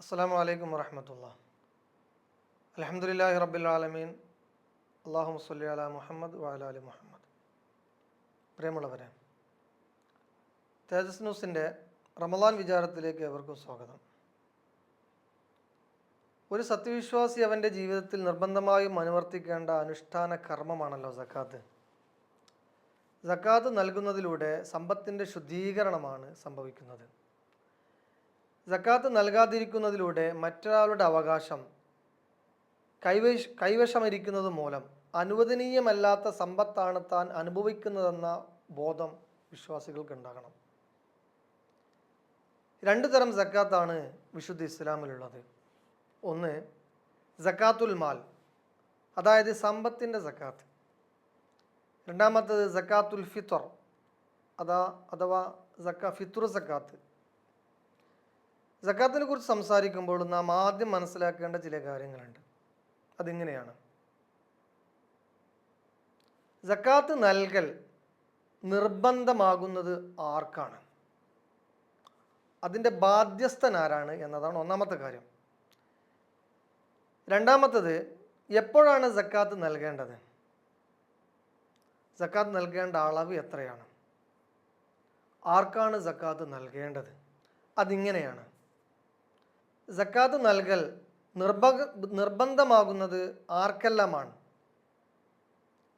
അസ്സാം വലൈക്കും വരഹമത്തുള്ള അലഹമുല്ലാഹി റബ്ബുലാലമീൻ അള്ളാഹു മുസ്ലി അല മുഹമ്മദ് വാല അലി മുഹമ്മദ്. പ്രിയമുള്ളവരെ തേജസ് ന്യൂസിന്റെ റമദാൻ വിചാരത്തിലേക്ക് എവർക്കും സ്വാഗതം. ഒരു സത്യവിശ്വാസി അവന്റെ ജീവിതത്തിൽ നിർബന്ധമായും അനുവർത്തിക്കേണ്ട അനുഷ്ഠാന കർമ്മമാണല്ലോ സക്കാത്ത്. സക്കാത്ത് നൽകുന്നതിലൂടെ സമ്പത്തിന്റെ ശുദ്ധീകരണമാണ് സംഭവിക്കുന്നത്. സക്കാത്ത് നൽകാതിരിക്കുന്നതിലൂടെ മറ്റൊരാളുടെ അവകാശം കൈവശ കൈവശമിരിക്കുന്നത് മൂലം അനുവദനീയമല്ലാത്ത സമ്പത്താണ് താൻ അനുഭവിക്കുന്നതെന്ന ബോധം വിശ്വാസികൾക്ക് ഉണ്ടാകണം. രണ്ട് തരം സക്കാത്താണ് വിശുദ്ധ ഇസ്ലാമിലുള്ളത്. ഒന്ന് സക്കാത്തുൽ മാൽ അതായത് സമ്പത്തിന്റെ സക്കാത്ത്. രണ്ടാമത്തത് സക്കാത്തുൽ ഫിത്തർ അതാ അഥവാ സക്ക ഫിത്തുർ സക്കാത്ത്. സക്കാത്തിനെ കുറിച്ച് സംസാരിക്കുമ്പോൾ നാം ആദ്യം മനസ്സിലാക്കേണ്ട ചില കാര്യങ്ങളുണ്ട്. അതിങ്ങനെയാണ്. സക്കാത്ത് നൽകൽ നിർബന്ധമാകുന്നത് ആർക്കാണ്? അതിന്റെ ബാധ്യസ്ഥൻ ആരാണ് എന്നതാണ് ഒന്നാമത്തെ കാര്യം. രണ്ടാമത്തത് എപ്പോഴാണ് സക്കാത്ത് നൽകേണ്ടത്? സക്കാത്ത് നൽകേണ്ട അളവ് എത്രയാണ്? ആർക്കാണ് സക്കാത്ത് നൽകേണ്ടത്? അതിങ്ങനെയാണ്. സക്കാത്ത് നൽകൽ നിർബ നിർബന്ധമാകുന്നത് ആർക്കെല്ലാമാണ്?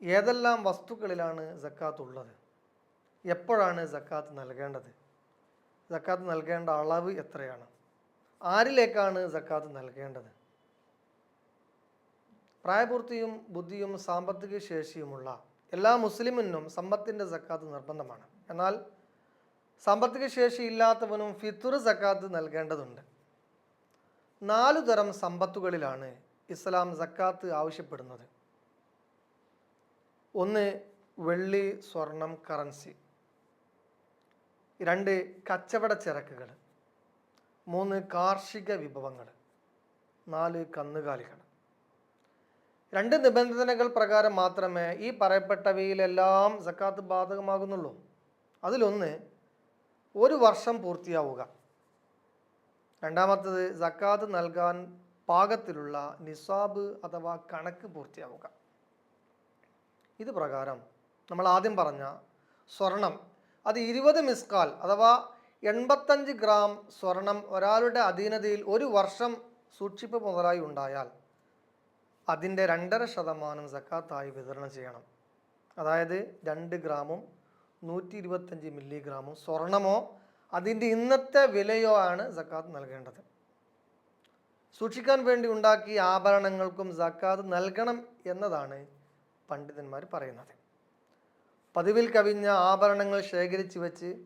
ഏതെല്ലാം വസ്തുക്കളിലാണ് സക്കാത്ത് ഉള്ളത് എപ്പോഴാണ് സക്കാത്ത് നൽകേണ്ടത്? സക്കാത്ത് നൽകേണ്ട അളവ് എത്രയാണ്? ആരിലേക്കാണ് സക്കാത്ത് നൽകേണ്ടത്? പ്രായപൂർത്തിയും ബുദ്ധിയും സാമ്പത്തിക ശേഷിയുമുള്ള എല്ലാ മുസ്ലിമിനും സമ്പത്തിന്റെ സക്കാത്ത് നിർബന്ധമാണ്. എന്നാൽ സാമ്പത്തിക ശേഷി ഇല്ലാത്തവനും ഫിത്തുർ സക്കാത്ത് നൽകേണ്ടതുണ്ട്. നാലു തരം സമ്പത്തുകളിലാണ് ഇസ്ലാം സക്കാത്ത് ആവശ്യപ്പെടുന്നത്. ഒന്ന് വെള്ളി സ്വർണം കറൻസി. രണ്ട് കച്ചവട ചരക്കുകൾ. മൂന്ന് കാർഷിക വിഭവങ്ങൾ. നാല് കന്നുകാലികൾ. രണ്ട് നിബന്ധനകൾ പ്രകാരം മാത്രമേ ഈ പറയപ്പെട്ടവയിലെല്ലാം സക്കാത്ത് ബാധകമാകുന്നുള്ളൂ. അതിലൊന്ന് ഒരു വർഷം പൂർത്തിയാവുക. രണ്ടാമത്തത് സക്കാത്ത് നൽകാൻ പാകത്തിലുള്ള നിസാബ് അഥവാ കണക്ക് പൂർത്തിയാവുക. ഇത് പ്രകാരം നമ്മൾ ആദ്യം പറഞ്ഞ സ്വർണം അത് ഇരുപത് മിസ്കാൽ അഥവാ എൺപത്തഞ്ച് ഗ്രാം സ്വർണം ഒരാളുടെ അധീനതയിൽ ഒരു വർഷം സൂക്ഷിപ്പ് മുതലായി ഉണ്ടായാൽ അതിന്റെ രണ്ടര ശതമാനം സക്കാത്തായി വിതരണം ചെയ്യണം. അതായത് രണ്ട് ഗ്രാമും നൂറ്റി ഇരുപത്തഞ്ച് മില്ലിഗ്രാമും സ്വർണമോ അതിന്റെ ഇന്നത്തെ വിലയോ ആണ് സക്കാത്ത് നൽകേണ്ടത്. സൂക്ഷിക്കാൻ വേണ്ടി ഉണ്ടാക്കിയ ആഭരണങ്ങൾക്കും സക്കാത്ത് നൽകണം എന്നതാണ് പണ്ഡിതന്മാർ പറയുന്നത്. പതിവിൽ കവിഞ്ഞ ആഭരണങ്ങൾ ശേഖരിച്ച് വെച്ച്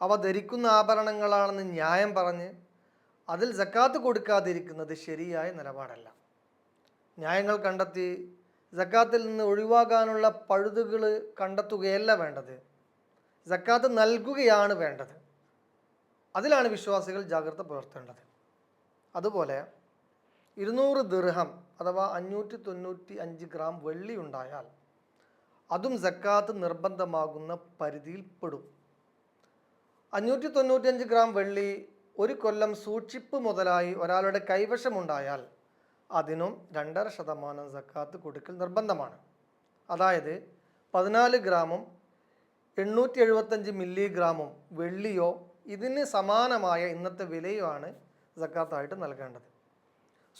അവ ധരിക്കുന്ന ആഭരണങ്ങളാണെന്ന് ന്യായം പറഞ്ഞ് അതിൽ സക്കാത്ത് കൊടുക്കാതിരിക്കുന്നത് ശരിയായ നിലപാടല്ല. ന്യായങ്ങൾ കണ്ടെത്തി സക്കാത്തിൽ നിന്ന് ഒഴിവാകാനുള്ള പഴുതുകൾ കണ്ടെത്തുകയല്ല വേണ്ടത്. സക്കാത്ത് നൽകുകയാണ് വേണ്ടത്. അതിലാണ് വിശ്വാസികൾ ജാഗ്രത പുലർത്തേണ്ടത്. അതുപോലെ ഇരുന്നൂറ് ദിർഹം അഥവാ അഞ്ഞൂറ്റി തൊണ്ണൂറ്റി അഞ്ച് ഗ്രാം വെള്ളി ഉണ്ടായാൽ അതും ജക്കാത്ത് നിർബന്ധമാകുന്ന പരിധിയിൽപ്പെടും അഞ്ഞൂറ്റി തൊണ്ണൂറ്റിയഞ്ച് ഗ്രാം വെള്ളി ഒരു കൊല്ലം സൂക്ഷിപ്പ് മുതലായി ഒരാളുടെ കൈവശമുണ്ടായാൽ അതിനും രണ്ടര ശതമാനം സക്കാത്ത് കൊടുക്കൽ നിർബന്ധമാണ്. അതായത് പതിനാല് ഗ്രാമും എണ്ണൂറ്റി എഴുപത്തഞ്ച് മില്ലിഗ്രാമും വെള്ളിയോ ഇതിന് സമാനമായ ഇന്നത്തെ വിലയുമാണ് സക്കാത്തായിട്ട് നൽകേണ്ടത്.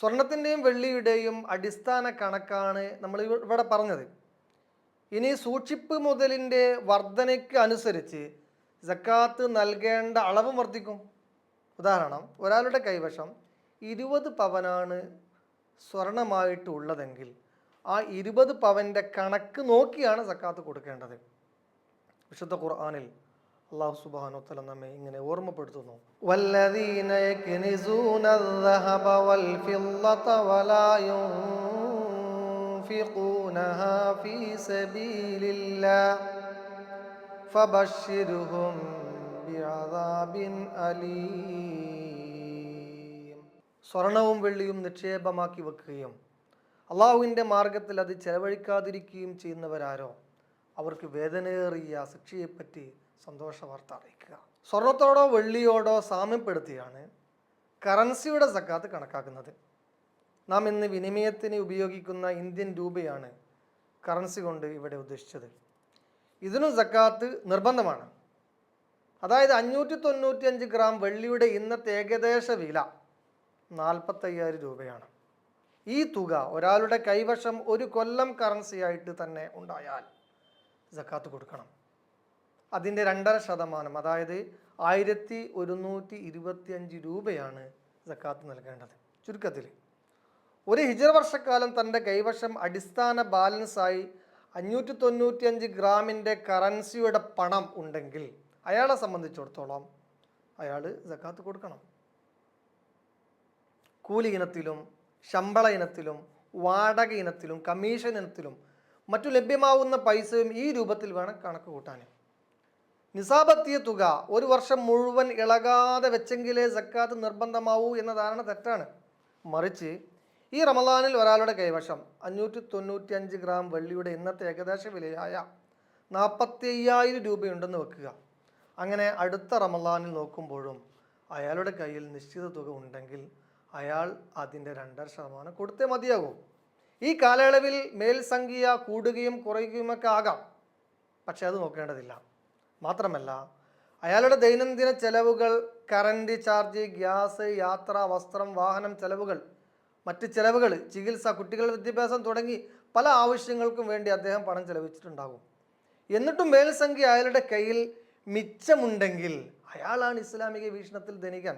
സ്വർണത്തിന്റെയും വെള്ളിയുടെയും അടിസ്ഥാന കണക്കാണ് നമ്മൾ ഇവിടെ പറഞ്ഞത്. ഇനി സൂക്ഷിപ്പ് മുതലിന്റെ വർധനയ്ക്ക് അനുസരിച്ച് സക്കാത്ത് നൽകേണ്ട അളവും വർദ്ധിക്കും. ഉദാഹരണം ഒരാളുടെ കൈവശം ഇരുപത് പവനാണ് സ്വർണമായിട്ടുള്ളതെങ്കിൽ ആ ഇരുപത് പവന്റെ കണക്ക് നോക്കിയാണ് സക്കാത്ത് കൊടുക്കേണ്ടത്. വിശുദ്ധ ഖുർആനിൽ അള്ളാഹു സുബാനോ തല നമ്മെ ഇങ്ങനെ ഓർമ്മപ്പെടുത്തുന്നു. സ്വർണവും വെള്ളിയും നിക്ഷേപമാക്കി വെക്കുകയും അള്ളാഹുവിന്റെ മാർഗത്തിൽ അത് ചെലവഴിക്കാതിരിക്കുകയും ചെയ്യുന്നവരാരോ? അവർക്ക് വേദനയേറിയ ശിക്ഷയെപ്പറ്റി സന്തോഷ വാർത്ത അറിയിക്കുക. സ്വർണത്തോടോ വെള്ളിയോടോ സാമ്യപ്പെടുത്തിയാണ് കറൻസിയുടെ സക്കാത്ത് കണക്കാക്കുന്നത്. നാം ഇന്ന് വിനിമയത്തിന് ഉപയോഗിക്കുന്ന ഇന്ത്യൻ രൂപയാണ് കറൻസി കൊണ്ട് ഇവിടെ ഉദ്ദേശിച്ചത്. ഇതിനും സക്കാത്ത് നിർബന്ധമാണ്. അതായത് അഞ്ഞൂറ്റി തൊണ്ണൂറ്റി അഞ്ച് ഗ്രാം വെള്ളിയുടെ ഇന്നത്തെ ഏകദേശ വില നാൽപ്പത്തയ്യായിരം രൂപയാണ്. ഈ തുക ഒരാളുടെ കൈവശം ഒരു കൊല്ലം കറൻസിയായിട്ട് തന്നെ ഉണ്ടായാൽ സക്കാത്ത് കൊടുക്കണം. അതിന്റെ രണ്ടര ശതമാനം അതായത് ആയിരത്തി ഒരുന്നൂറ്റി ഇരുപത്തി അഞ്ച് രൂപയാണ് സക്കാത്ത് നൽകേണ്ടത്. ചുരുക്കത്തിൽ ഒരു ഹിജർവർഷക്കാലം തന്റെ കൈവശം അടിസ്ഥാന ബാലൻസായി അഞ്ഞൂറ്റി തൊണ്ണൂറ്റി അഞ്ച് ഗ്രാമിന്റെ കറൻസിയുടെ പണം ഉണ്ടെങ്കിൽ അയാളെ സംബന്ധിച്ചിടത്തോളം അയാൾ സക്കാത്ത് കൊടുക്കണം. കൂലി ഇനത്തിലും ശമ്പള ഇനത്തിലും വാടക ഇനത്തിലും കമ്മീഷൻ ഇനത്തിലും മറ്റു ലഭ്യമാവുന്ന പൈസയും ഈ രൂപത്തിൽ വേണം കണക്ക് കൂട്ടാൻ. നിസാബെത്തിയ തുക ഒരു വർഷം മുഴുവൻ ഇളകാതെ വെച്ചെങ്കിലേ സക്കാത്ത് നിർബന്ധമാവൂ എന്ന ധാരണ തെറ്റാണ്. മറിച്ച് ഈ റമദാനിൽ ഒരാളുടെ കൈവശം അഞ്ഞൂറ്റി തൊണ്ണൂറ്റി അഞ്ച് ഗ്രാം വെള്ളിയുടെ ഇന്നത്തെ ഏകദേശ വിലയായ നാൽപ്പത്തി അയ്യായിരം രൂപയുണ്ടെന്ന് വെക്കുക. അങ്ങനെ അടുത്ത റമദാനിൽ നോക്കുമ്പോഴും അയാളുടെ കയ്യിൽ നിശ്ചിത തുക ഉണ്ടെങ്കിൽ അയാൾ അതിന്റെ രണ്ടര ശതമാനം കൊടുത്തേ മതിയാകും. ഈ കാലയളവിൽ മേൽസംഖ്യ കൂടുകയും കുറയുകയുമൊക്കെ ആകാം. പക്ഷെ അത് നോക്കേണ്ടതില്ല. മാത്രമല്ല അയാളുടെ ദൈനംദിന ചെലവുകൾ കറണ്ട് ചാർജ് ഗ്യാസ് യാത്ര വസ്ത്രം വാഹനം ചെലവുകൾ മറ്റ് ചെലവുകൾ ചികിത്സ കുട്ടികളുടെ വിദ്യാഭ്യാസം തുടങ്ങി പല ആവശ്യങ്ങൾക്കും വേണ്ടി അദ്ദേഹം പണം ചെലവഴിച്ചിട്ടുണ്ടാകും. എന്നിട്ടും മേൽസംഖ്യ അയാളുടെ കയ്യിൽ മിച്ചമുണ്ടെങ്കിൽ അയാളാണ് ഇസ്ലാമിക വീക്ഷണത്തിൽ ധനികൻ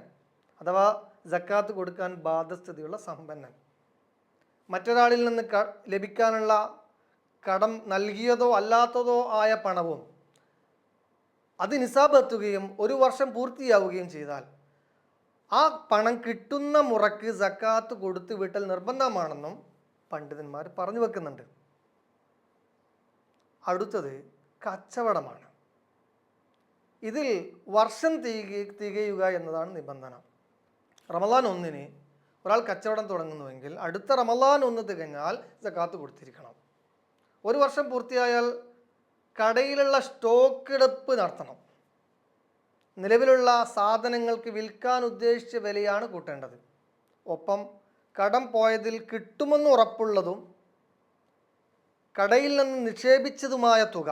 അഥവാ ജക്കാത്ത് കൊടുക്കാൻ ബാധ്യസ്ഥതയുള്ള സമ്പന്നൻ. മറ്റൊരാളിൽ നിന്ന് ലഭിക്കാനുള്ള കടം നൽകിയതോ അല്ലാത്തതോ ആയ പണവും അത് നിസാബ് എത്തുകയും ഒരു വർഷം പൂർത്തിയാവുകയും ചെയ്താൽ ആ പണം കിട്ടുന്ന മുറക്ക് സക്കാത്ത് കൊടുത്തു വിട്ടൽ നിർബന്ധമാണെന്നും പണ്ഡിതന്മാർ പറഞ്ഞു വെക്കുന്നുണ്ട്. അടുത്തത് കച്ചവടമാണ്. ഇതിൽ വർഷം തിക തികയുക എന്നതാണ് നിബന്ധന. റമദാൻ ഒന്നിന് ഒരാൾ കച്ചവടം തുടങ്ങുന്നുവെങ്കിൽ അടുത്ത റമദാൻ ഒന്ന് തികഞ്ഞാൽ സക്കാത്ത് കൊടുത്തിരിക്കണം. ഒരു വർഷം പൂർത്തിയായാൽ കടയിലുള്ള സ്റ്റോക്ക് എടുപ്പ് നടത്തണം. നിലവിലുള്ള സാധനങ്ങൾക്ക് വിൽക്കാൻ ഉദ്ദേശിച്ച വിലയാണ് കൂട്ടേണ്ടത്. ഒപ്പം കടം പോയതിൽ കിട്ടുമെന്ന് ഉറപ്പുള്ളതും കടയിൽ നിന്ന് നിക്ഷേപിച്ചതുമായ തുക.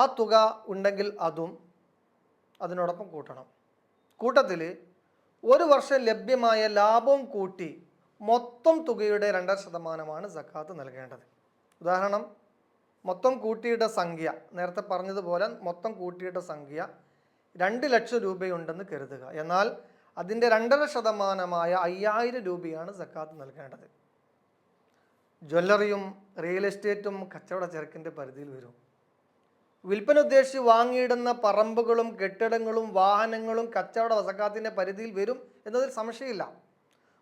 ആ തുക ഉണ്ടെങ്കിൽ അതും അതിനോടൊപ്പം കൂട്ടണം. കൂട്ടത്തിൽ ഒരു വർഷം ലഭ്യമായ ലാഭം കൂട്ടി മൊത്തം തുകയുടെ രണ്ടര ശതമാനമാണ് സക്കാത്ത് നൽകേണ്ടത്. ഉദാഹരണം മൊത്തം കൂട്ടിയിട്ട സംഖ്യ നേരത്തെ പറഞ്ഞതുപോലെ മൊത്തം കൂട്ടിയിട്ട സംഖ്യ രണ്ട് ലക്ഷം രൂപയുണ്ടെന്ന് കരുതുക. എന്നാൽ അതിന്റെ രണ്ടര ശതമാനമായ അയ്യായിരം രൂപയാണ് സക്കാത്ത് നൽകേണ്ടത്. ജ്വല്ലറിയും റിയൽ എസ്റ്റേറ്റും കച്ചവട ചരക്കിന്റെ പരിധിയിൽ വരും. വിൽപ്പന ഉദ്ദേശിച്ച് വാങ്ങിയിടുന്ന പറമ്പുകളും കെട്ടിടങ്ങളും വാഹനങ്ങളും കച്ചവട വസക്കാത്തിന്റെ പരിധിയിൽ വരും എന്നതിൽ സംശയമില്ല.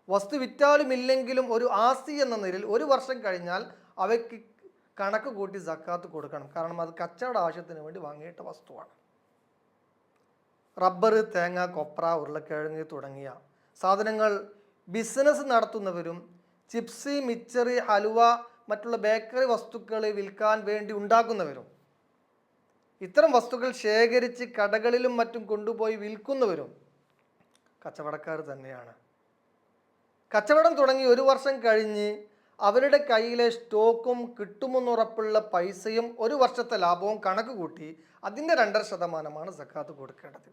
വസ്തു വിറ്റാലും ഇല്ലെങ്കിലും ഒരു ആസ്തി എന്ന നിലയിൽ ഒരു വർഷം കഴിഞ്ഞാൽ അവയ്ക്ക് കണക്ക് കൂട്ടി സക്കാത്ത് കൊടുക്കണം. കാരണം അത് കച്ചവട ആവശ്യത്തിന് വേണ്ടി വാങ്ങിയിട്ട വസ്തുവാണ്. റബ്ബർ തേങ്ങ കൊപ്ര ഉരുളക്കിഴങ്ങ് തുടങ്ങിയ സാധനങ്ങൾ ബിസിനസ് നടത്തുന്നവരും ചിപ്സ് മിച്ചറി ഹലുവ മറ്റുള്ള ബേക്കറി വസ്തുക്കൾ വിൽക്കാൻ വേണ്ടി ഉണ്ടാക്കുന്നവരും ഇത്തരം വസ്തുക്കൾ ശേഖരിച്ച് കടകളിലും മറ്റും കൊണ്ടുപോയി വിൽക്കുന്നവരും കച്ചവടക്കാർ തന്നെയാണ്. കച്ചവടം തുടങ്ങി ഒരു വർഷം കഴിഞ്ഞ് അവരുടെ കയ്യിലെ സ്റ്റോക്കും കിട്ടുമെന്നുറപ്പുള്ള പൈസയും ഒരു വർഷത്തെ ലാഭവും കണക്ക് കൂട്ടി അതിന്റെ രണ്ടര ശതമാനമാണ് സക്കാത്ത് കൊടുക്കേണ്ടത്.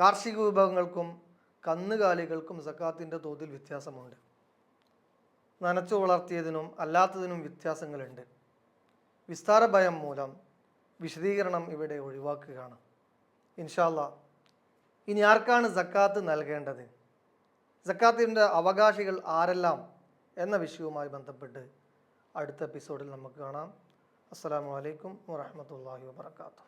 കാർഷിക വിഭവങ്ങൾക്കും കന്നുകാലികൾക്കും സക്കാത്തിന്റെ തോതിൽ വ്യത്യാസമുണ്ട്. നനച്ചു വളർത്തിയതിനും അല്ലാത്തതിനും വ്യത്യാസങ്ങളുണ്ട്. വിസ്താര ഭയം മൂലം വിശദീകരണം ഇവിടെ ഒഴിവാക്കുകയാണ്. ഇൻഷാല്ല ഇനി ആർക്കാണ് സക്കാത്ത് നൽകേണ്ടത്? സക്കാത്തിന്റെ അവകാശികൾ ആരെല്ലാം എന്ന വിഷയവുമായി ബന്ധപ്പെട്ട് അടുത്ത എപ്പിസോഡിൽ നമുക്ക് കാണാം. അസ്സലാമു അലൈക്കും വറഹമത്തല്ലാഹി വാബർക്കാത്തു